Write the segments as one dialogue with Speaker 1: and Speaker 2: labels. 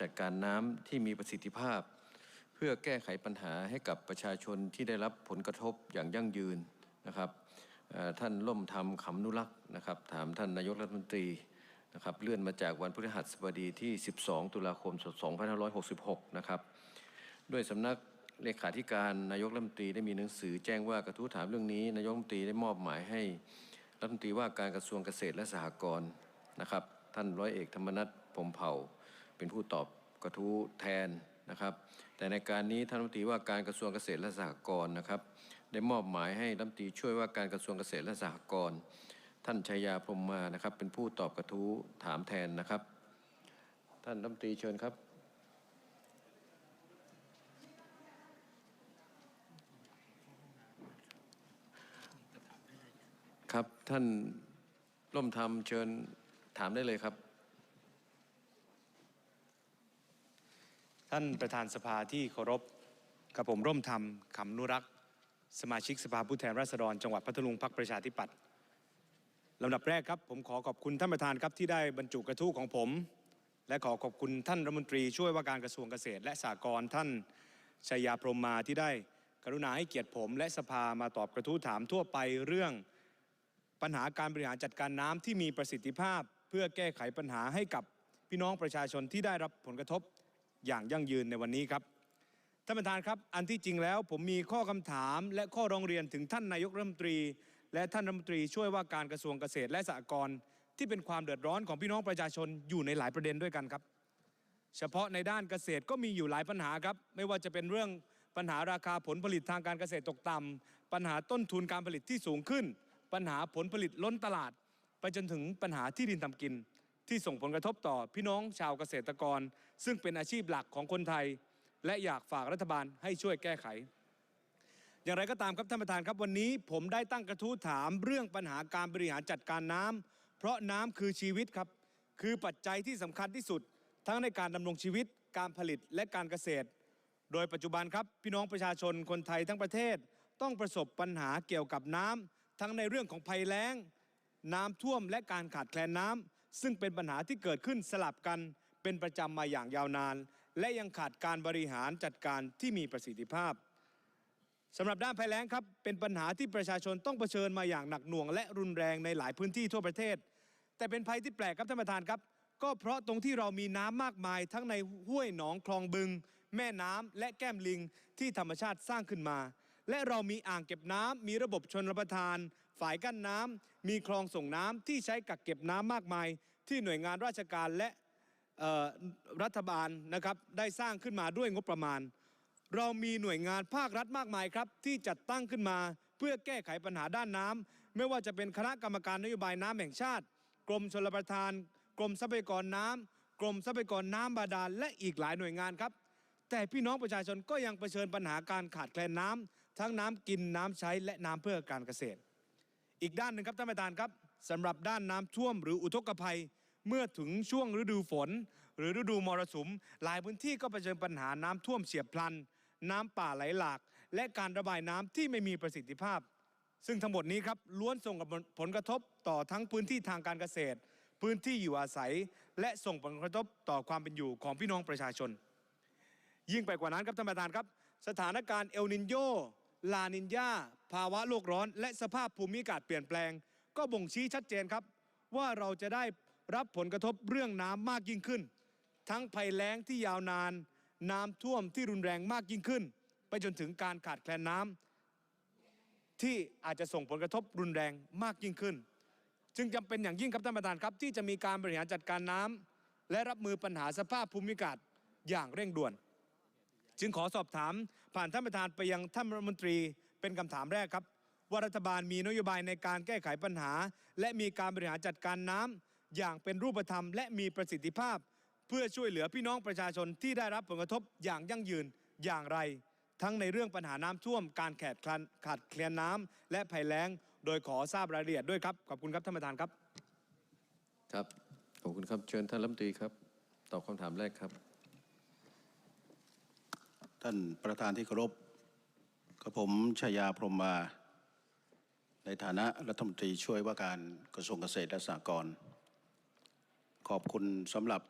Speaker 1: จัดการน้ำที่มีประสิทธิภาพ เพื่อแก้ไขปัญหาให้กับประชาชนที่ได้รับผลกระทบอย่างยั่งยืนนะครับท่านล่มทำขำนุรักษ์นะครับ ถามท่านนายกรัฐมนตรีนะครับเลื่อนมาจากวันพฤหัสบดีที่ 12 ตุลาคม 2566 นะครับด้วยสำนักเลขาธิการนายกรัฐมนตรีได้มีหนังสือแจ้งว่ากระทู้ถามเรื่องนี้ นายกรัฐมนตรีได้มอบหมายให้รัฐมนตรีว่าการกระทรวงเกษตรและสหกรณ์นะครับ ท่านร้อยเอกธรรมนัฐพมเผ่า เป็นผู้ตอบกระทู้แทนนะครับ แต่ในการนี้ท่านรัฐมนตรีว่าการกระทรวงเกษตรและสหกรณ์นะครับ ได้มอบหมายให้รัฐมนตรีช่วยว่าการกระทรวงเกษตรและสหกรณ์ท่านชัยยาพรมมานะครับ เป็นผู้ตอบกระทู้ถามแทนนะครับ ท่านรัฐมนตรีเชิญครับครับท่านร่มธรรมเชิญถามได้เลยครับ
Speaker 2: ท่านประธานสภาที่เคารพกับผมร่มธรรมขำนุรักษ์ สมาชิกสภาผู้แทนราษฎรจังหวัดพัทลุงพักประชาธิปัตย์ลำดับแรกครับ ผมขอขอบคุณท่านประธานครับที่ได้บรรจุกระทู้ของผม และขอขอบคุณท่านรัฐมนตรีช่วยว่าการกระทรวงเกษตร และสหกรณ์ท่านชัยยาพรมมาที่ได้กรุณาให้เกียรติผม และสภามาตอบกระทู้ถามทั่วไปเรื่อง ปัญหาการบริหารจัดการน้ำที่มีประสิทธิภาพ เพื่อแก้ไขปัญหาให้กับพี่น้องประชาชนที่ได้รับผลกระทบ อย่างยั่งยืนในวันนี้ครับท่านประธานครับ อันที่จริงแล้วผมมีข้อคำถามและข้อร้องเรียนถึงท่านนายกรัฐมนตรี และท่านรัฐมนตรีช่วยว่าการกระทรวงเกษตรและสหกรณ์ที่เป็นความเดือดร้อนของพี่น้องประชาชนอยู่ในหลายประเด็นด้วยกันครับ เฉพาะในด้านเกษตรก็มีอยู่หลายปัญหาครับ ไม่ว่าจะเป็นเรื่องปัญหาราคาผลผลิตทางการเกษตรตกต่ำปัญหาต้นทุนการผลิตที่สูงขึ้น ปัญหาผลผลิตล้นตลาด ไปจนถึงปัญหาที่ดินทำกิน ที่ส่งผลกระทบต่อพี่น้องชาวเกษตรกร ซึ่งเป็นอาชีพหลักของคนไทย และอยากฝากรัฐบาลให้ช่วยแก้ไข อย่างไรก็ตามครับท่านประธานครับวันนี้ผมได้ตั้งกระทู้ถามเรื่องปัญหาการบริหารจัดการน้ำเพราะน้ำคือชีวิตครับ คือปัจจัยที่สำคัญที่สุด ทั้งในการดำรงชีวิต การผลิตและการเกษตร โดยปัจจุบันครับพี่น้องประชาชนคนไทยทั้งประเทศต้องประสบปัญหาเกี่ยวกับน้ำทั้งในเรื่องของภัยแล้ง น้ำท่วมและการขาดแคลนน้ำซึ่งเป็นปัญหาที่เกิดขึ้นสลับกัน เป็นประจำมาอย่างยาวนาน และยังขาดการบริหารจัดการที่มีประสิทธิภาพสำหรับด้านภัยแล้งครับเป็นปัญหาที่ประชาชนต้องเผชิญมาอย่างหนักหน่วง และรุนแรงในหลายพื้นที่ทั่วประเทศ แต่เป็นภัยที่แปลกครับท่านประธานครับ ก็เพราะตรงที่เรามีน้ำมากมาย ทั้งในห้วยหนองคลองบึง แม่น้ำและแก้มลิงที่ธรรมชาติสร้างขึ้นมา และเรามีอ่างเก็บน้ำมีระบบชนรับประทาน ฝายกั้นน้ำมีคลองส่งน้ำที่ใช้กักเก็บน้ำมากมาย ที่หน่วยงานราชการและ รัฐบาลนะครับได้สร้างขึ้นมาด้วยงบประมาณ เรามีหน่วยงานภาครัฐมากมายครับ ที่จัดตั้งขึ้นมาเพื่อแก้ไขปัญหาด้านน้ำไม่ว่าจะเป็นคณะกรรมการนโยบายน้ำแห่งชาติ กรมชลประทาน กรมทรัพยากรน้ำกรมทรัพยากรน้ำบาดาลและอีกหลายหน่วยงานครับ แต่พี่น้องประชาชนก็ยังเผชิญปัญหาการขาดแคลนน้ำทั้งน้ำกินน้ำใช้และน้ำเพื่อการเกษตร อีกด้านหนึ่งครับท่านประธานครับสำหรับด้านน้ำท่วมหรืออุทกภัย เมื่อถึงช่วงฤดูฝน หรือฤดูมรสุม หลายพื้นที่ก็เผชิญปัญหาน้ำท่วมเฉียบพลัน น้ำป่าไหลหลาก และการระบายน้ำที่ไม่มีประสิทธิภาพ ซึ่งทั้งหมดนี้ครับล้วนส่งผลกระทบต่อทั้งพื้นที่ทางการเกษตร พื้นที่อยู่อาศัย และส่งผลกระทบต่อความเป็นอยู่ของพี่น้องประชาชน ยิ่งไปกว่านั้นครับท่านประธานครับ สถานการณ์เอลนินโยลานินยาภาวะโลกร้อน และสภาพภูมิอากาศเปลี่ยนแปลง ก็บ่งชี้ชัดเจนครับ ว่าเราจะได้ รับผลกระทบเรื่องน้ำมากยิ่งขึ้น ทั้งภัยแล้งที่ยาวนาน น้ำท่วมที่รุนแรงมากยิ่งขึ้น ไปจนถึงการขาดแคลนน้ำที่อาจจะส่งผลกระทบรุนแรงมากยิ่งขึ้น จึงจำเป็นอย่างยิ่งครับท่านประธานครับ ที่จะมีการบริหารจัดการน้ำและรับมือปัญหาสภาพภูมิอากาศอย่างเร่งด่วน จึงขอสอบถาม ผ่านท่านประธานไปยังท่านรัฐมนตรีเป็นคำถามแรกครับว่ารัฐบาลมีนโยบายในการแก้ไขปัญหา และมีการบริหารจัดการน้ำ อย่างเป็นรูปธรรม และมีประสิทธิภาพ เพื่อช่วยเหลือพี่น้องประชาชนที่ได้รับผลกระทบอย่างยั่งยืนอย่างไร ทั้งในเรื่องปัญหาน้ำท่วม การขาดแคลนขาดแคลนน้ำและภัยแล้ง โดยขอทราบรายละเอียดด้วยครับขอบคุณครับท่านประธานครับ
Speaker 1: ครับขอบคุณครับเชิญท่านรัฐมนตรีครับตอบคำถามแรกครับ
Speaker 3: ท่านประธานที่เคารพกับผมชยาพรหมมา ในฐานะรัฐมนตรีช่วยว่าการกระทรวงเกษตรและสหกรณ์ ขอบคุณสำหรับ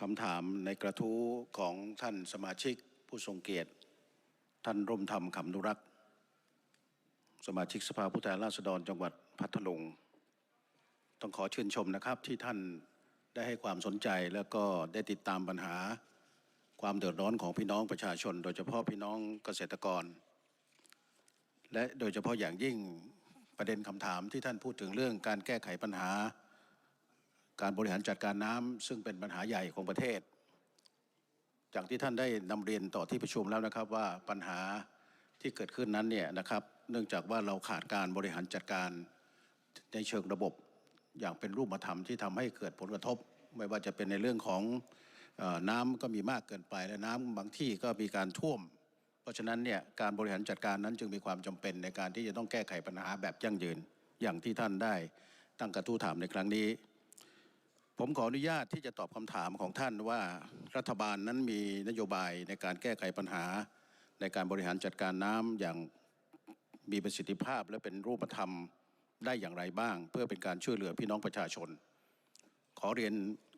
Speaker 3: คำถามในกระทู้ของท่านสมาชิกผู้ทรงเกียรติ ท่านร่มธรรมขำนุรักษ์สมาชิกสภาผู้แทนราษฎรจังหวัดพัทลุงต้องขอชื่นชมนะครับที่ท่านได้ให้ความสนใจแล้วก็ได้ติดตามปัญหาความเดือดร้อนของพี่น้องประชาชน โดยเฉพาะพี่น้องเกษตรกร และโดยเฉพาะอย่างยิ่งประเด็นคำถามที่ท่านพูดถึงเรื่องการแก้ไขปัญหา การบริหารจัดการน้ำซึ่งเป็นปัญหาใหญ่ของประเทศ จากที่ท่านได้นำเรียนต่อที่ประชุมแล้วนะครับว่าปัญหาที่เกิดขึ้นนั้นเนี่ยนะครับเนื่องจากว่าเราขาดการบริหารจัดการในเชิงระบบอย่างเป็นรูปธรรมที่ทำให้เกิดผลกระทบ ไม่ว่าจะเป็นในเรื่องของน้ำก็มีมากเกินไปและน้ำบางที่ก็มีการท่วม เพราะฉะนั้นเนี่ยการบริหารจัดการนั้นจึงมีความจำเป็นในการที่จะต้องแก้ไขปัญหาแบบยั่งยืนอย่างที่ท่านได้ตั้งกระทู้ถามในครั้งนี้ ผมขออนุญาตที่จะตอบคำถามของท่านว่ารัฐบาลนั้นมีนโยบายในการแก้ไขปัญหาในการบริหารจัดการน้ำอย่างมีประสิทธิภาพและเป็นรูปธรรมได้อย่างไรบ้าง เพื่อเป็นการช่วยเหลือพี่น้องประชาชน ขอเรียน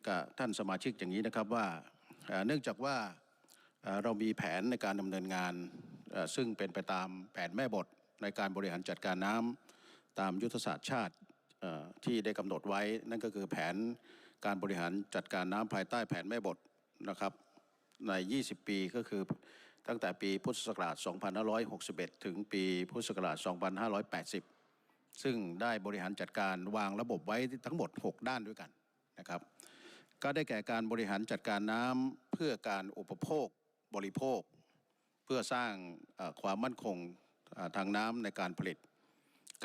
Speaker 3: กับท่านสมาชิกอย่างนี้นะครับว่าเนื่องจากว่าเรามีแผนในการดำเนินงาน ซึ่งเป็นไปตามแผนแม่บทในการบริหารจัดการน้ำตามยุทธศาสตร์ชาติที่ได้กำหนดไว้นั่นก็คือแผน การบริหารจัดการน้ำภายใต้แผนแม่บทนะครับใน 20 ปีก็คือตั้งแต่ปีพุทธศักราช 2561 ถึงปีพุทธศักราช 2580 ซึ่งได้บริหารจัดการวางระบบไว้ทั้งหมด 6 ด้านด้วยกันนะครับ ก็ได้แก่การบริหารจัดการน้ำเพื่อการอุปโภคบริโภค เพื่อสร้างความมั่นคงทางน้ำในการผลิต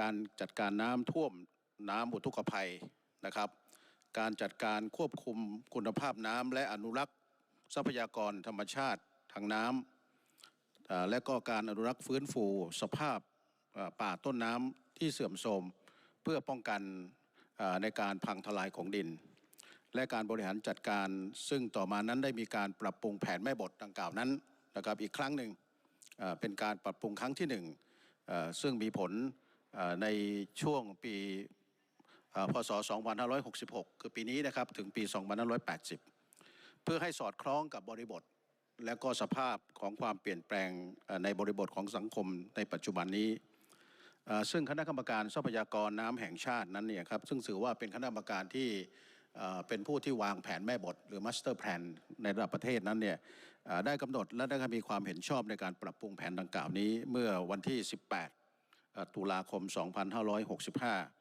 Speaker 3: การจัดการน้ำท่วมน้ำอุทกภัยนะครับ การจัดการควบคุมคุณภาพน้ำและอนุรักษ์ทรัพยากรธรรมชาติทางน้ำและก็การอนุรักษ์ฟื้นฟูสภาพป่าต้นน้ำที่เสื่อมโทรมเพื่อป้องกันในการพังทลายของดิน และการบริหารจัดการ ซึ่งต่อมานั้นได้มีการปรับปรุงแผนแม่บทดังกล่าวนั้นนะครับอีกครั้งหนึ่งเป็นการปรับปรุงครั้งที่หนึ่งซึ่งมีผลในช่วงปี พศ 2566 คือปีนี้นะครับถึงปี 2580 เพื่อให้สอดคล้องกับบริบท และก็สภาพของความเปลี่ยนแปลงในบริบทของสังคมในปัจจุบันนี้ ซึ่งคณะกรรมการทรัพยากรน้ำแห่งชาตินั้นเนี่ยครับซึ่งถือว่าเป็นคณะกรรมการที่เป็นผู้ที่วางแผนแม่บท หรือ Master Plan ในระดับประเทศนั้นเนี่ยได้กำหนดและได้มีความเห็นชอบในการปรับปรุงแผนดังกล่าวนี้ เมื่อวันที่ 18 ตุลาคม 2565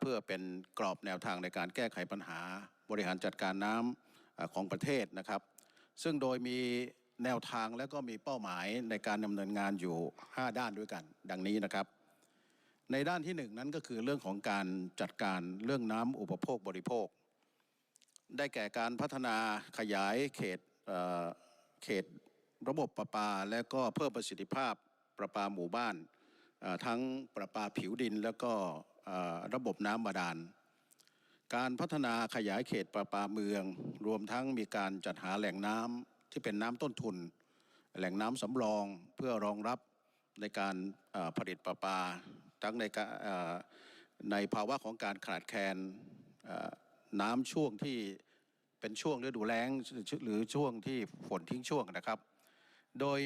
Speaker 3: เพื่อเป็นกรอบแนวทางในการแก้ไขปัญหาบริหารจัดการน้ำของประเทศนะครับ ซึ่งโดยมีแนวทางและก็มีเป้าหมายในการดำเนินงานอยู่ 5 ด้านด้วยกัน ดังนี้นะครับ ในด้านที่หนึ่งนั้นก็คือเรื่องของการจัดการเรื่องน้ำอุปโภคบริโภค ได้แก่การพัฒนาขยายเขตเเขตระบบประปา และก็เพิ่มประสิทธิภาพประปาหมู่บ้าน ทั้งประปาผิวดิน แล้วก็ ระบบน้ำบาดาล การพัฒนาขยายเขตประปาเมือง รวมทั้งมีการจัดหาแหล่งน้ำที่เป็นน้ำต้นทุน แหล่งน้ำสำรองเพื่อรองรับในการผลิตประปา ทั้งในในภาวะของการขาดแคลนน้ำช่วงที่เป็นช่วงฤดูแล้งหรือช่วงที่ฝนทิ้งช่วงนะครับ โดย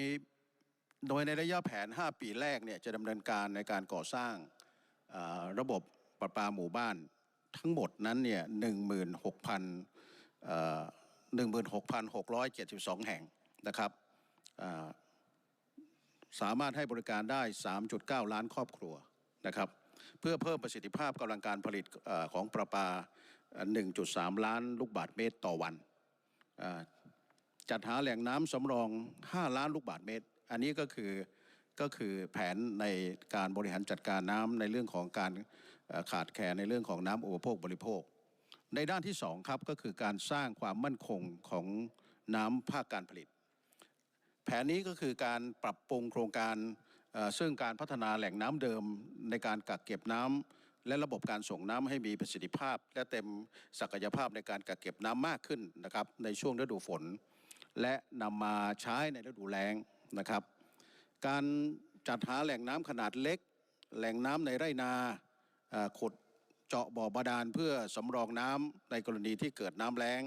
Speaker 3: โดยในระยะแผน 5 ปีแรกเนี่ยจะดำเนินการในการก่อสร้าง ระบบประปาหมู่บ้านทั้งหมดนั้นเนี่ยหนึ่งหมื่นหกพันหนึ่งหมื่นหกพันหกร้อยเจ็ดสิบสองแห่งนะครับสามารถให้บริการได้ 3.9 ล้านครอบครัวนะครับเพื่อเพิ่มประสิทธิภาพกำลังการผลิตอของประปาเอ่อ1.3 ล้านลูกบาศก์เมตรต่อวัน จัดหาแหล่งน้ำสำรอง 5 ล้านลูกบาศก์เมตร อันนี้ก็คือ ก็คือแผนในการบริหารจัดการน้ำในเรื่องของการขาดแคลนในเรื่องของน้ำอุปโภคบริโภค ในด้านที่สองครับก็คือการสร้างความมั่นคงของน้ำภาคการผลิต แผนนี้ก็คือการปรับปรุงโครงการเอ่อซึ่งการพัฒนาแหล่งน้ำเดิมในการกักเก็บน้ำและระบบการส่งน้ำให้มีประสิทธิภาพ และเต็มศักยภาพในการกักเก็บน้ำมากขึ้นนะครับในช่วงฤดูฝน และนำมาใช้ในฤดูแล้งนะครับ การจัดหาแหล่งน้ำขนาดเล็ก แหล่งน้ำในไร่นาขุดเจาะบ่อบาดาลเพื่อสำรองน้ำในกรณีที่เกิดน้ำแล้ง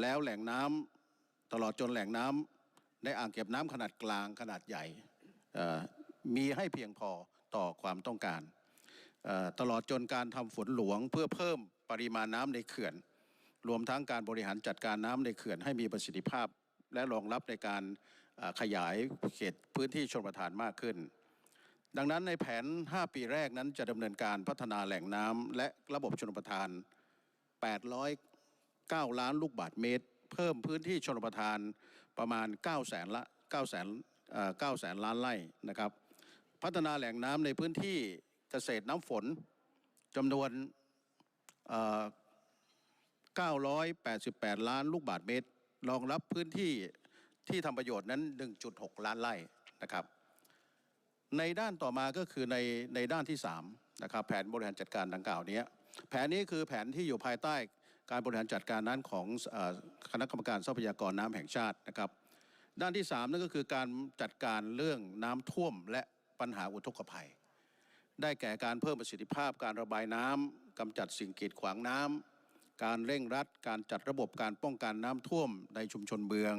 Speaker 3: แล้วแหล่งน้ำตลอดจนแหล่งน้ำในอ่างเก็บน้ำขนาดกลางขนาดใหญ่มีให้เพียงพอต่อความต้องการ ตลอดจนการทำฝนหลวงเพื่อเพิ่มปริมาณน้ำในเขื่อน รวมทั้งการบริหารจัดการน้ำในเขื่อนให้มีประสิทธิภาพ และรองรับในการ ขยายเขตพื้นที่ชนประทานมากขึ้น ดังนั้นในแผน 5 ปีแรกนั้นจะดำเนินการพัฒนาแหล่งน้ำและระบบชนประทาน 809 ล้านลูกบาศก์เมตร เพิ่มพื้นที่ชนประทานประมาณ 9 แสนละ9แสน9แสนล้านไร่นะครับ พัฒนาแหล่งน้ำในพื้นที่เกษตรน้ำฝนจำนวน988 ล้านลูกบาศก์เมตร รองรับพื้นที่ ที่ทำประโยชน์นั้น 1.6 ล้านไร่นะครับ ในด้านต่อมาก็คือในในด้านที่3นะครับแผนบริหารจัดการดังกล่าวนี้แผนนี้คือแผนที่อยู่ภายใต้การบริหารจัดการนั้นของคณะกรรมการทรัพยากรน้ำแห่งชาตินะครับ ด้านที่3นั่นก็คือการจัดการเรื่องน้ำท่วมและปัญหาอุทกภัย ได้แก่การเพิ่มประสิทธิภาพ การระบายน้ำกำจัดสิ่งกีดขวางน้ำการเร่งรัด การจัดระบบการป้องกันน้ำท่วมในชุมชนเมือง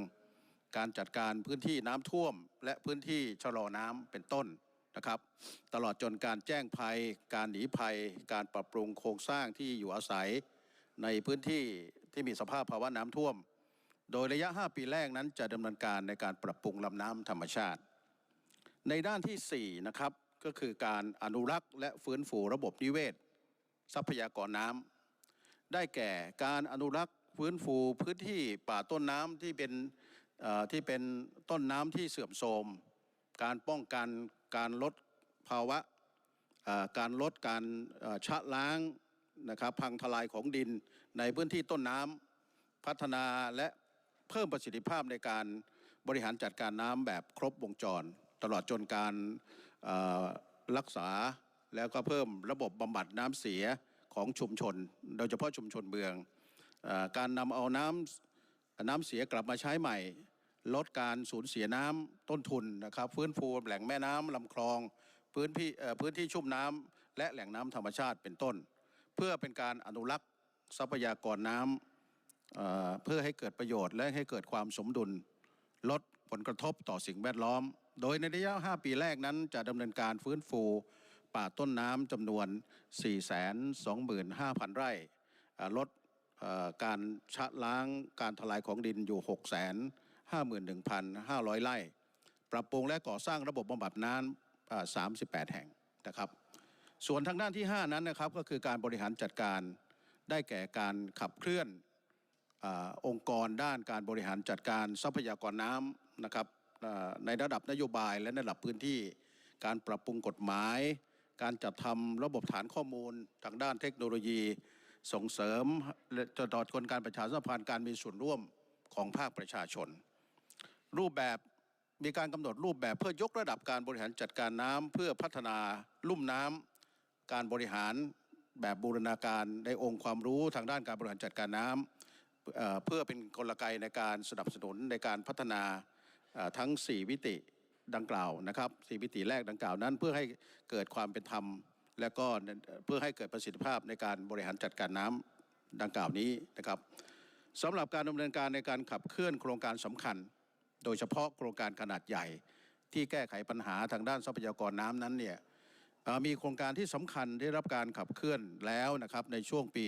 Speaker 3: การจัดการพื้นที่น้ำท่วม และพื้นที่ชะลอน้ำเป็นต้นนะครับ ตลอดจนการแจ้งภัย การหนีภัย การปรับปรุงโครงสร้างที่อยู่อาศัย ในพื้นที่ที่มีสภาพภาวะน้ำท่วม โดยระยะ 5 ปีแรกนั้นจะดำเนินการในการปรับปรุงลำน้ำธรรมชาติ ในด้านที่4นะครับก็คือการอนุรักษ์และฟื้นฟูระบบนิเวศ ทรัพยากรน้ำได้แก่การอนุรักษ์ฟื้นฟูพื้นที่ป่าต้นน้ำที่เป็น ที่เป็นต้นน้ำที่เสื่อมโทรมการป้องกันการลดภาวะการลดการชะล้างนะครับพังทลายของดินในพื้นที่ต้นน้ำพัฒนาและเพิ่มประสิทธิภาพในการบริหารจัดการน้ำแบบครบวงจร ตลอดจนการรักษาแล้วก็เพิ่มระบบบำบัดน้ำเสียของชุมชน โดยเฉพาะชุมชนเมืองอการนำเอาน้ำ น้ำเสียกลับมาใช้ใหม่ ลดการสูญเสียน้ำต้นทุนนะครับฟื้นฟูแหล่งแม่น้ำลำคลองพื้นที่พื้นที่ชุ่มน้ำและแหล่งน้ำธรรมชาติเป็นต้น เพื่อเป็นการอนุรักษ์ทรัพยากรน้ำเเพื่อให้เกิดประโยชน์ และให้เกิดความสมดุล ลดผลกระทบต่อสิ่งแวดล้อม โดยในระยะ 5 ปีแรกนั้นจะดำเนินการฟื้นฟูป่าต้นน้ำจำนวน 425,000 ไร่ลด การชะล้างการทลายของดินอยู่ 651,500 ไร่ ปรับปรุงและก่อสร้างระบบบำบัดน้ำ38 แห่งนะครับ ส่วนทางด้านที่ 5 นั้นนะครับก็คือการบริหารจัดการได้แก่การขับเคลื่อนอองค์กรด้านการบริหารจัดการทรัพยากรน้ำนะครับในระดับนโยบายและในระดับพื้นที่ การปรับปรุงกฎหมาย การจัดทำระบบฐานข้อมูลทางด้านเทคโนโลยี ส่งเสริมและตลอดกลการประชาสัมพันธ์การมีส่วนร่วมของภาคประชาชน รูปแบบมีการกำหนดรูปแบบเพื่อยกระดับการบริหารจัดการน้ำเพื่อพัฒนาลุ่มน้ำการบริหารแบบบูรณาการในองค์ความรู้ทางด้านการบริหารจัดการน้ำเอ่อเพื่อเป็นกลไกในการสนับสนุนในการพัฒนาทั้ง4มิติดังกล่าวนะครับ4มิติแรกดังกล่าวนั้น เพื่อให้เกิดความเป็นธรรม และก็เพื่อให้เกิดประสิทธิภาพในการบริหารจัดการน้ำดังกล่าวนี้นะครับสำหรับการดำเนินการในการขับเคลื่อนโครงการสำคัญ โดยเฉพาะโครงการขนาดใหญ่ ที่แก้ไขปัญหาทางด้านทรัพยากรน้ำนั้นเนี่ยมีโครงการที่สำคัญได้รับการขับเคลื่อนแล้วนะครับในช่วงปี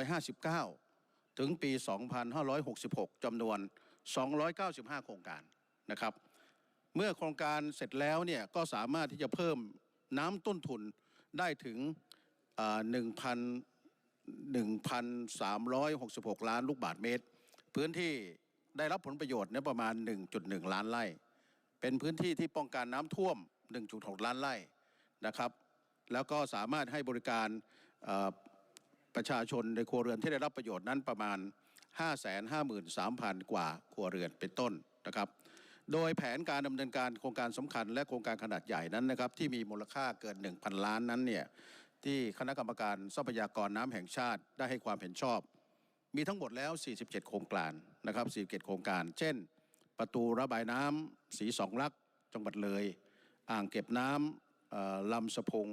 Speaker 3: 2559 ถึงปี 2566จำนวน 295 โครงการนะครับ เมื่อโครงการเสร็จแล้วเนี่ยก็สามารถที่จะเพิ่ม น้ำต้นทุนได้ถึงเอ่อ1,000 1,366ล้านลูกบาทเมตร พื้นที่ได้รับผลประโยชน์เนี่ยประมาณ 1.1 ล้านไร่ เป็นพื้นที่ที่ป้องกันน้ำท่วม 1.6 ล้านไร่นะครับ แล้วก็สามารถให้บริการประชาชนในครัวเรือนที่ได้รับประโยชน์นั้นประมาณ 553,000 กว่าครัวเรือนเป็นต้นนะครับ โดยแผนการดำเนินการโครงการสำคัญและโครงการขนาดใหญ่นั้นนะครับที่มีมูลค่าเกิน 1,000 ล้านนั้นเนี่ยที่คณะกรรมการทรัพยากรน้ำแห่งชาติได้ให้ความเห็นชอบ มีทั้งหมดแล้ว 47 โครงการนะครับ 47 โครงการ เช่น ประตูระบายน้ำสีสองลักจังหวัดเลย อ่างเก็บน้ำเอ่อลำสะพง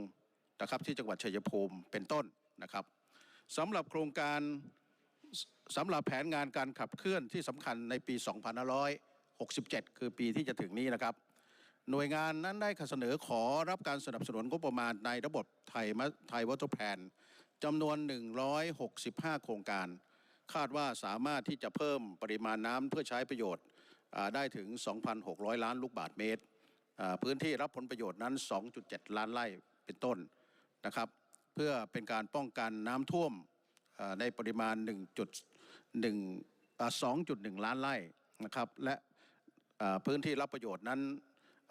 Speaker 3: นะครับที่จังหวัดชัยภูมิเป็นต้นนะครับสำหรับโครงการสำหรับแผนงานการขับเคลื่อนที่สำคัญในปี 2567 คือปีที่จะถึงนี้นะครับ หน่วยงานนั้นได้เสนอขอรับการสนับสนุนงบประมาณในระบบไทยไทยวอเตอร์แพนจำนวน 165 โครงการ คาดว่าสามารถที่จะเพิ่มปริมาณน้ำเพื่อใช้ประโยชน์ได้ถึง 2,600 ล้านลูกบาทเมตร พื้นที่รับผลประโยชน์นั้น 2.7 ล้านไร่เป็นต้นนะครับ เพื่อเป็นการป้องกันน้ำท่วมในปริมาณ 1.1อ่า2.1 ล้านไร่นะครับ และ พื้นที่รับประโยชน์นั้น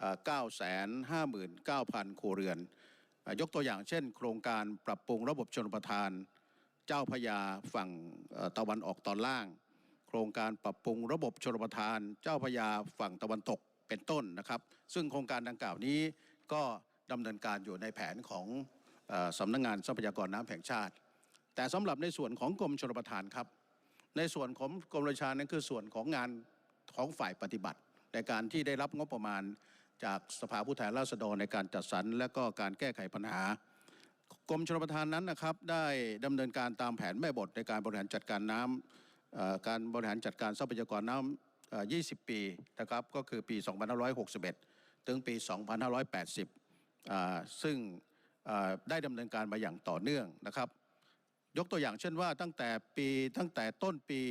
Speaker 3: อ่า959,000 ครัวเรือน ยกตัวอย่างเช่น โครงการปรับปรุงระบบชนประทาน เจ้าพยาฝั่งตะวันออกตอนล่าง โครงการปรับปรุงระบบชลประทาน เจ้าพยาฝั่งตะวันตกเป็นต้นนะครับ ซึ่งโครงการดังกล่าวนี้ก็ดำเนินการอยู่ในแผนของสำนักงานทรัพยากรน้ำแห่งชาติ แต่สำหรับในส่วนของกรมชลประทานครับ ในส่วนของกรมราชานั้นคือส่วนของงานของฝ่ายปฏิบัติ ในการที่ได้รับงบประมาณจากสภาผู้แทนราษฎรในการจัดสรรและก็การแก้ไขปัญหากรมชลประทานนั้นนะครับได้ดำเนินการตามแผนแม่บทในการบริหารจัดการน้ำเอ่อการบริหารจัดการทรัพยากรน้ำเอ่อ20 ปีนะครับก็คือปี 2561 ถึงปี 2580อ่าซึ่งได้ดำเนินการมาอย่างต่อเนื่องนะครับ ยกตัวอย่างเช่นว่าตั้งแต่ปีตั้งแต่ต้นปี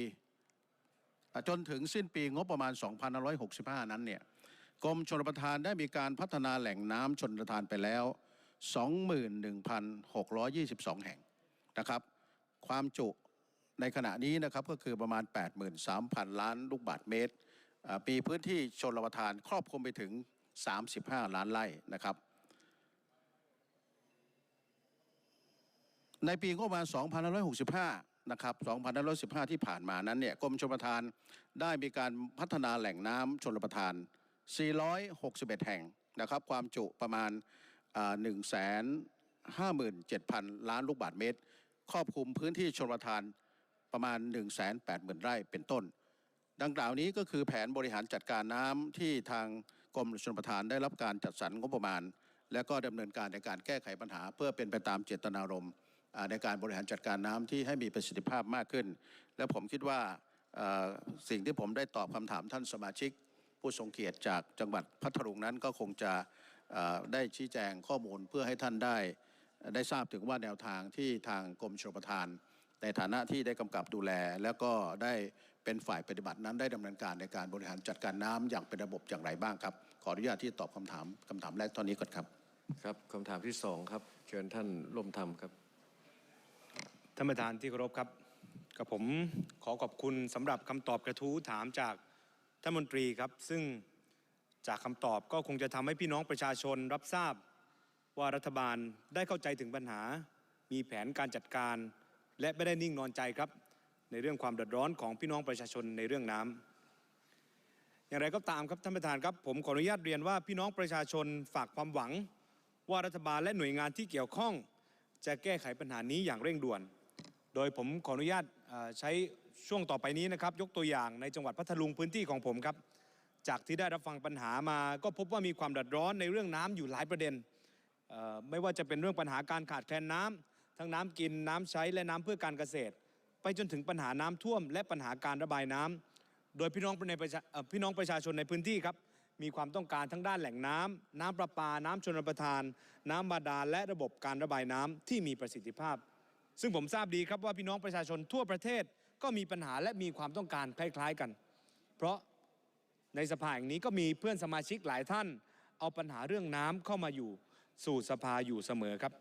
Speaker 3: จนถึงสิ้นปีงบประมาณ 2565 นั้นเนี่ยกรมชลประทานได้มีการพัฒนาแหล่งน้ำชนประทานไปแล้ว 21,622 แห่งนะครับ ความจุในขณะนี้นะครับก็คือประมาณ 83,000 ล้านลูกบาศก์เมตร มีพื้นที่ชนประทานครอบคลุมไปถึง 35 ล้านไร่นะครับ ในปีงบประมาณ 2565 นะครับ2515 ที่ผ่านมานั้นเนี่ยกรมชลประทานได้มีการพัฒนาแหล่งน้ำชลประทาน 461 แห่งนะครับ ความจุประมาณ 1 5 7 0 0 0 ล้านลูกบาศก์เมตร ครอบคลุมพื้นที่ชลประทานประมาณ 1 8 0 0 0 0 ไร่เป็นต้น ดังกล่าวนี้ก็คือแผนบริหารจัดการน้ำที่ทางกรมชลประทานได้รับการจัดสรรงบประมาณ และก็ดำเนินการในการแก้ไขปัญหาเพื่อเป็นไปตามเจตนารมณ์ ในการบริหารจัดการน้ำที่ให้มีประสิทธิภาพมากขึ้น และผมคิดว่าสิ่งที่ผมได้ตอบคำถามท่านสมาชิก ผู้ทรงเกียรติจากจังหวัดพัทลุงนั้นก็คงจะได้ชี้แจงข้อมูลเพื่อให้ท่านได้ ได้ทราบถึงว่าแนวทางที่ทางกรมชลประทาน ในฐานะที่ได้กำกับดูแล แล้วก็ได้เป็นฝ่ายปฏิบัตินั้นได้ดำเนินการในการบริหารจัดการน้ำอย่างเป็นระบบอย่างไรบ้างครับ ขออนุญาตที่ตอบคำถามคำถามแรกตอนนี้ก่อนครับ
Speaker 1: ครับคำถามที่สองครับ เชิญท่านร่มธรรมครับ
Speaker 2: ท่านประธานที่เคารพครับกับผมขอขอบคุณสำหรับคำตอบกระทู้ถามจากท่านมนตรีครับ ซึ่งจากคำตอบก็คงจะทำให้พี่น้องประชาชนรับทราบ ว่ารัฐบาลได้เข้าใจถึงปัญหา มีแผนการจัดการ และไม่ได้นิ่งนอนใจครับ ในเรื่องความเดือดร้อนของพี่น้องประชาชนในเรื่องน้ำอย่างไรก็ตามครับท่านประธานครับผมขออนุญาตเรียนว่าพี่น้องประชาชนฝากความหวัง ว่ารัฐบาลและหน่วยงานที่เกี่ยวข้อง จะแก้ไขปัญหานี้อย่างเร่งด่วน โดยผมขออนุญาตใช้ช่วงต่อไปนี้นะครับ ยกตัวอย่างในจังหวัดพัทลุงพื้นที่ของผมครับ จากที่ได้รับฟังปัญหามา ก็พบว่ามีความดือดร้อนในเรื่องน้ำอยู่หลายประเด็น ไม่ว่าจะเป็นเรื่องปัญหาการขาดแคลนน้ำทั้งน้ำกินน้ำใช้และน้ำเพื่อการเกษตร ไปจนถึงปัญหาน้ำท่วม และปัญหาการระบายน้ำโดยพี่น้องในประชาพี่น้องประชาชนในพื้นที่ครับมีความต้องการทั้งด้านแหล่งน้ำน้ำประปา น้ำชนประทาน น้ำบาดาลและระบบการระบายน้ำที่มีประสิทธิภาพ ซึ่งผมทราบดีครับว่าพี่น้องประชาชนทั่วประเทศก็มีปัญหาและมีความต้องการคล้ายๆกัน เพราะในสภาแห่งนี้ก็มีเพื่อนสมาชิกหลายท่าน เอาปัญหาเรื่องน้ำเข้ามาอยู่สู่สภาอยู่เสมอครับ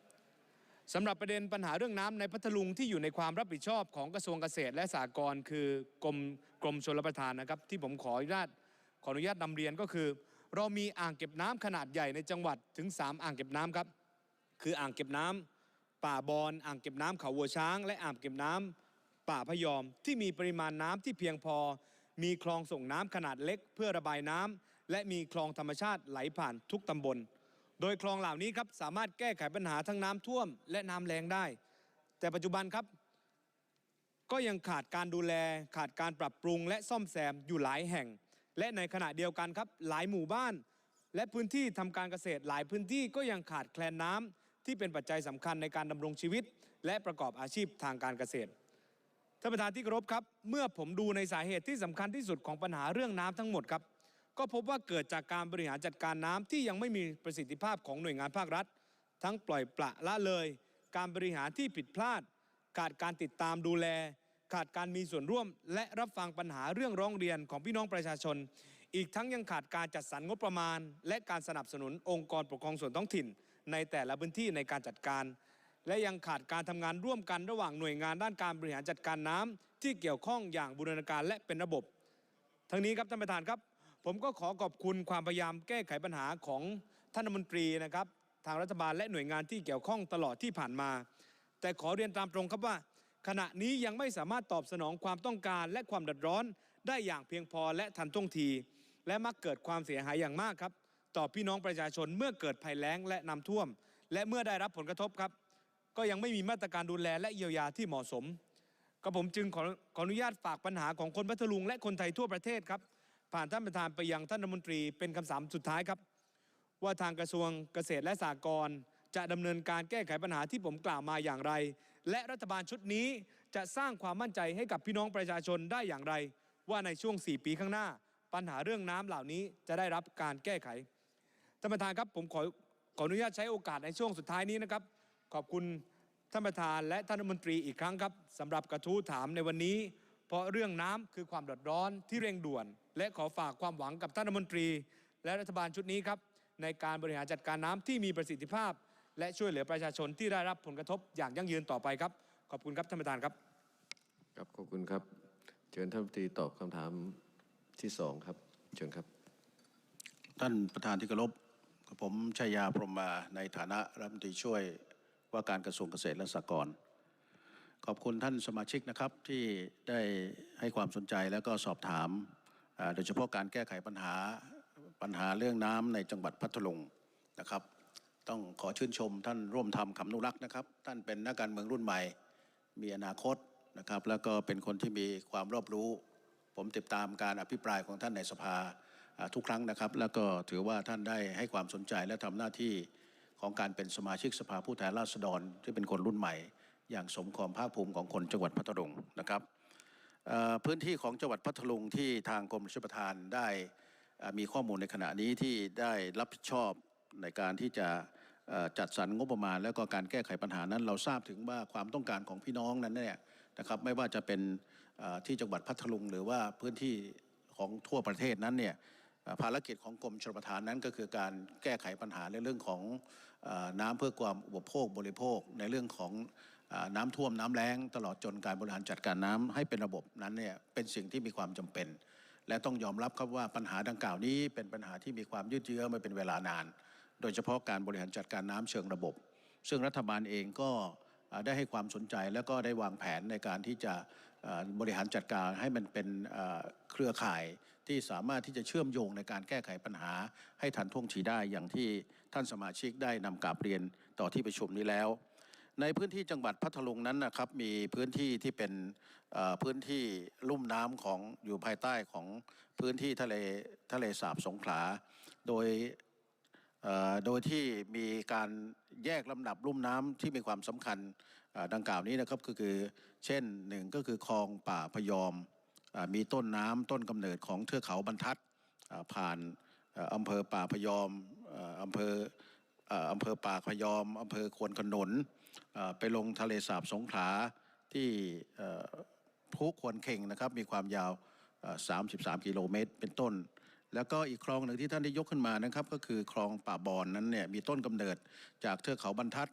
Speaker 2: สำหรับประเด็นปัญหาเรื่องน้ำในพัทลุงที่อยู่ในความรับผิดชอบของกระทรวงเกษตรและสหกรณ์คือกรมกรมชลประทานนะครับ ที่ผมขออนุญาตขออนุญาตนำเรียนก็คือ เรามีอ่างเก็บน้ำขนาดใหญ่ในจังหวัดถึง 3 อ่างเก็บน้ำครับ คืออ่างเก็บน้ำ ป่าบอนอ่างเก็บน้ำเขาวัวช้าง และอ่างเก็บน้ำป่าพยอมที่มีปริมาณน้ำที่เพียงพอ มีคลองส่งน้ำขนาดเล็ก เพื่อระบายน้ำและมีคลองธรรมชาติไหลผ่านทุกตำบล โดยคลองเหล่านี้ครับสามารถแก้ไขปัญหาทั้งน้ำท่วม และน้ำแรงได้ แต่ปัจจุบันครับ ก็ยังขาดการดูแล ขาดการปรับปรุง และซ่อมแซมอยู่หลายแห่ง และในขณะเดียวกันครับ หลายหมู่บ้าน และพื้นที่ทำการเกษตรหลายพื้นที่ก็ยังขาดแคลนน้ำ ที่เป็นปัจจัยสำคัญในการดำรงชีวิต และประกอบอาชีพทางการเกษตรท่านประธานที่เคารพครับ เมื่อผมดูในสาเหตุที่สำคัญที่สุดของปัญหาเรื่องน้ำทั้งหมดครับ ก็พบว่าเกิดจากการบริหารจัดการน้ำที่ยังไม่มีประสิทธิภาพของหน่วยงานภาครัฐ ทั้งปล่อยปละละเลย การบริหารที่ผิดพลาด ขาดการติดตามดูแล ขาดการมีส่วนร่วม และรับฟังปัญหาเรื่องร้องเรียนของพี่น้องประชาชน อีกทั้งยังขาดการจัดสรรงบประมาณ และการสนับสนุนองค์กรปกครองส่วนท้องถิ่น ในแต่ละพื้นที่ในการจัดการ และยังขาดการทำงานร่วมกันระหว่างหน่วยงานด้านการบริหารจัดการน้ำที่เกี่ยวข้องอย่างบูรณาการและเป็นระบบ ทั้งนี้ครับท่านประธานครับ ผมก็ขอขอบคุณความพยายามแก้ไขปัญหาของท่านรัฐมนตรีนะครับ ทางรัฐบาลและหน่วยงานที่เกี่ยวข้องตลอดที่ผ่านมา แต่ขอเรียนตามตรงครับว่า ขณะนี้ยังไม่สามารถตอบสนองความต้องการและความเดือดร้อน ได้อย่างเพียงพอและทันท่วงที และมักเกิดความเสียหายอย่างมากครับ ต่อพี่น้องประชาชนเมื่อเกิดภัยแล้งและน้ำท่วม และเมื่อได้รับผลกระทบครับ ก็ยังไม่มีมาตรการดูแลและเยียวยาที่เหมาะสมก็ผมจึงขอขออนุญาตฝากปัญหาของคนพัทลุงและคนไทยทั่วประเทศครับ ผ่านท่านประธานไปยังท่านรัฐมนตรีเป็นคำสามสุดท้ายครับ ว่าทางกระทรวงเกษตรและสหกรณ์จะดำเนินการแก้ไขปัญหาที่ผมกล่าวมาอย่างไร และรัฐบาลชุดนี้จะสร้างความมั่นใจให้กับพี่น้องประชาชนได้อย่างไร ว่าในช่วง 4 ปีข้างหน้า ปัญหาเรื่องน้ำเหล่านี้จะได้รับการแก้ไข ท่านประธานครับผมขอขออนุญาตใช้โอกาสในช่วงสุดท้ายนี้นะครับ ขอบคุณท่านประธานและท่านรัฐมนตรีอีกครั้งครับสำหรับกระทู้ถามในวันนี้ เพราะเรื่องน้ำคือความเดือดร้อนที่เร่งด่วน และขอฝากความหวังกับท่านรัฐมนตรี และรัฐบาลชุดนี้ครับในการบริหารจัดการน้ำที่มีประสิทธิภาพ และช่วยเหลือประชาชนที่ได้รับผลกระทบอย่างยั่งยืนต่อไปครับ ขอบคุณครับท่านประธานครับ
Speaker 1: ครับขอบคุณครับ เชิญท่านรัฐมนตรีตอบคำถามที่สองครับเชิญครับ
Speaker 3: ท่านประธานที่เคารพกับ ผมชัยยาพรมมาในฐานะรัฐมนตรีช่วยว่าการกระทรวงเกษตรและสหกรณ์ขอบคุณท่านสมาชิกนะครับที่ได้ให้ความสนใจแล้วก็สอบถามโดยเฉพาะการแก้ไขปัญหาปัญหาเรื่องน้ำในจังหวัดพัทลุงนะครับ ต้องขอชื่นชมท่านร่วมทำคำนุรักษ์นะครับ ท่านเป็นนักการเมืองรุ่นใหม่ มีอนาคตนะครับ แล้วก็เป็นคนที่มีความรอบรู้ ผมติดตามการอภิปรายของท่านในสภาา ทุกครั้งนะครับ แล้วก็ถือว่าท่านได้ให้ความสนใจและทำหน้าที่ของการเป็นสมาชิกสภาผู้แทนราษฎรที่เป็นคนรุ่นใหม่ อย่างสมความภาคภูมิของคนจังหวัดพัทลุงนะครับพื้นที่ของจังหวัดพัทลุงที่ทางกรมชลประทานได้มีข้อมูลในขณะนี้ที่ได้รับผิดชอบในการที่จะจัดสรรงบประมาณ แล้วก็การแก้ไขปัญหานั้น เราทราบถึงว่าความต้องการของพี่น้องนั้นเนี่ยนะครับไม่ว่าจะเป็นที่จังหวัดพัทลุง หรือว่าพื้นที่ของทั่วประเทศนั้นเนี่ย ภารกิจของกรมชลประทานนั้นก็คือการแก้ไขปัญหาในเรื่องของน้ำเพื่อความอุปโภคบริโภค ในเรื่องของน้ำท่วมน้ำแล้ง ตลอดจนการบริหารจัดการน้ำให้เป็นระบบนั้นเนี่ยเป็นสิ่งที่มีความจำเป็น และต้องยอมรับครับว่าปัญหาดังกล่าวนี้เป็นปัญหาที่มีความยืดเยื้อมาเป็นเวลานาน โดยเฉพาะการบริหารจัดการน้ำเชิงระบบ ซึ่งรัฐบาลเองก็ ได้ให้ความสนใจและก็ได้วางแผนในการที่จะบริหารจัดการให้มันเป็นเครือข่ายที่สามารถที่จะเชื่อมโยงในการแก้ไขปัญหา ให้ทันท่วงทีได้อย่างที่ท่านสมาชิกได้นำกราบเรียนต่อที่ประชุมนี้แล้ว ในพื้นที่จังหวัดพัทลุงนั้นนะครับมีพื้นที่ที่เป็นพื้นที่ลุ่มน้ำของอยู่ภายใต้ของพื้นที่ทะเลทะเลสาบสงขลา โดย โดยที่มีการแยกลำดับลุ่มน้ำที่มีความสำคัญดังกล่าวนี้นะครับก็คือเช่นหนึ่งก็คือคลองป่าพยอมอมีต้นน้ำต้นกำเนิดของเทือกเขาบรรทัดผ่านอำเภอป่าพยอมอำเภออำเภอป่าพยอมอำเภอควนขนุนไปลงทะเลสาบสงขลาที่เอ่อภูควนเข่งนะครับมีความยาว 33 กิโลเมตร เป็นต้น แล้วก็อีกคลองหนึ่งที่ท่านได้ยกขึ้นมานะครับ ก็คือคลองป่าบอนนั้นเนี่ยมีต้นกำเนิดจากเทือกเขาบรรทัด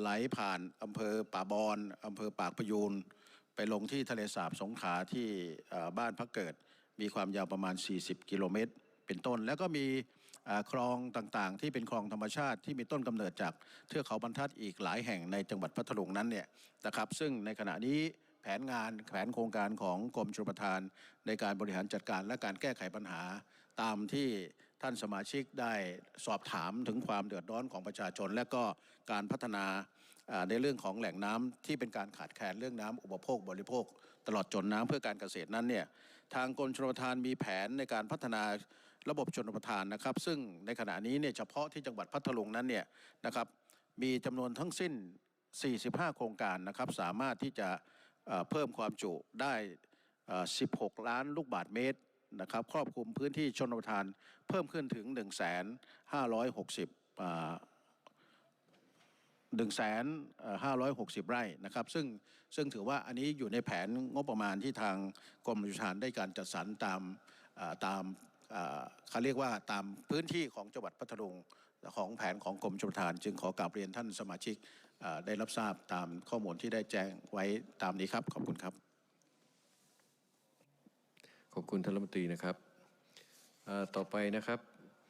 Speaker 3: ไหลผ่านอำเภอป่าบอนอำเภอปากพยูนไปลงที่ทะเลสาบสงขลาที่บ้านพักเกิด มีความยาวประมาณ 40 กิโลเมตร เป็นต้น แล้วก็มีคลองต่างๆ ที่เป็นคลองธรรมชาติที่มีต้นกำเนิดจากเทือกเขาบรรทัดอีกหลายแห่งในจังหวัดพัทลุงนั้นเนี่ยนะครับ ซึ่งในขณะนี้แผนงานแผนโครงการของกรมชลประทานในการบริหารจัดการและการแก้ไขปัญหา ตามที่ท่านสมาชิกได้สอบถามถึงความเดือดร้อนของประชาชน และก็การพัฒนาในเรื่องของแหล่งน้ำที่เป็นการขาดแคลนเรื่องน้ำอุปโภคบริโภค ตลอดจนน้ำเพื่อการเกษตรนั้นเนี่ยทางกรมชลประทานมีแผนในการพัฒนาระบบชนประทานนะครับ ซึ่งในขณะนี้เนี่ยเฉพาะที่จังหวัดพัทลุงนั้นเนี่ยนะครับมีจำนวนทั้งสิ้น 45 โครงการนะครับสามารถที่จะเพิ่มความจุได้ 16 ล้านลูกบาทเมตร นะครับครอบคลุมพื้นที่ชนประทานเพิ่มขึ้นถึง 1 5 6 0อ่า1 5 6 0 ไร่นะครับซึ่งซึ่งถือว่าอันนี้อยู่ในแผนงบประมาณที่ทางกรมชลประทานได้การจัดสรรตามตามเขาเรียกว่าตามพื้นที่ของจังหวัดพัทลุงของแผนของกรมชลประทาน จึงขอกราบเรียนท่านสมาชิกได้รับทราบตามข้อมูลที่ได้แจ้งไว้ตามนี้ครับ ขอบคุณครับ
Speaker 1: ขอบคุณท่านรัฐมนตรีนะครับต่อไปนะครับ